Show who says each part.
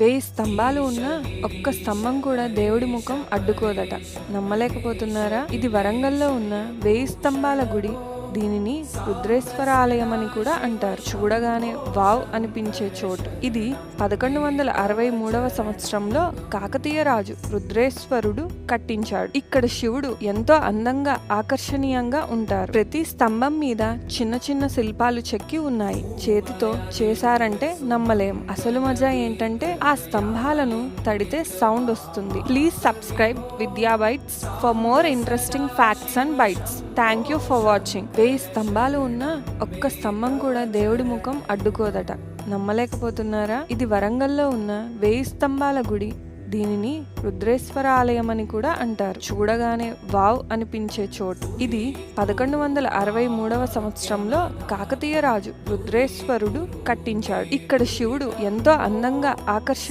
Speaker 1: వెయ్యి స్తంభాలు ఉన్న ఒక్క స్తంభం కూడా దేవుడి ముఖం అడ్డుకోదట. నమ్మలేకపోతున్నారా? ఇది వరంగల్లో ఉన్న వెయ్యి స్తంభాల గుడి. దీనిని రుద్రేశ్వర ఆలయం అని కూడా అంటారు. చూడగానే వావ్ అనిపించే చోటు. ఇది పదకొండు వందల అరవై మూడవ సంవత్సరంలో కాకతీయ రాజు రుద్రేశ్వరుడు కట్టించాడు. ఇక్కడ శివుడు ఎంతో అందంగా ఆకర్షణీయంగా ఉంటారు. ప్రతి స్తంభం మీద చిన్న చిన్న శిల్పాలు చెక్కి ఉన్నాయి. చేతితో చేశారంటే నమ్మలేం. అసలు మజా ఏంటంటే ఆ స్తంభాలను తడితే సౌండ్ వస్తుంది. Please subscribe Vidya bytes for more interesting facts and bytes. Thank you for watching. వెయ్యి స్తంభాలు ఉన్న ఒక్క స్తంభం కూడా దేవుడి ముఖం అడ్డుకోదట. నమ్మలేకపోతున్నారా? ఇది వరంగల్లో ఉన్న వెయ్యి స్తంభాల గుడి. దీనిని రుద్రేశ్వర ఆలయం అని కూడా అంటారు. చూడగానే వావ్ అనిపించే చోటు. ఇది పదకొండు వందల అరవై మూడవ సంవత్సరంలో కాకతీయ రాజు రుద్రేశ్వరుడు కట్టించాడు. ఇక్కడ శివుడు ఎంతో అందంగా ఆకర్షణ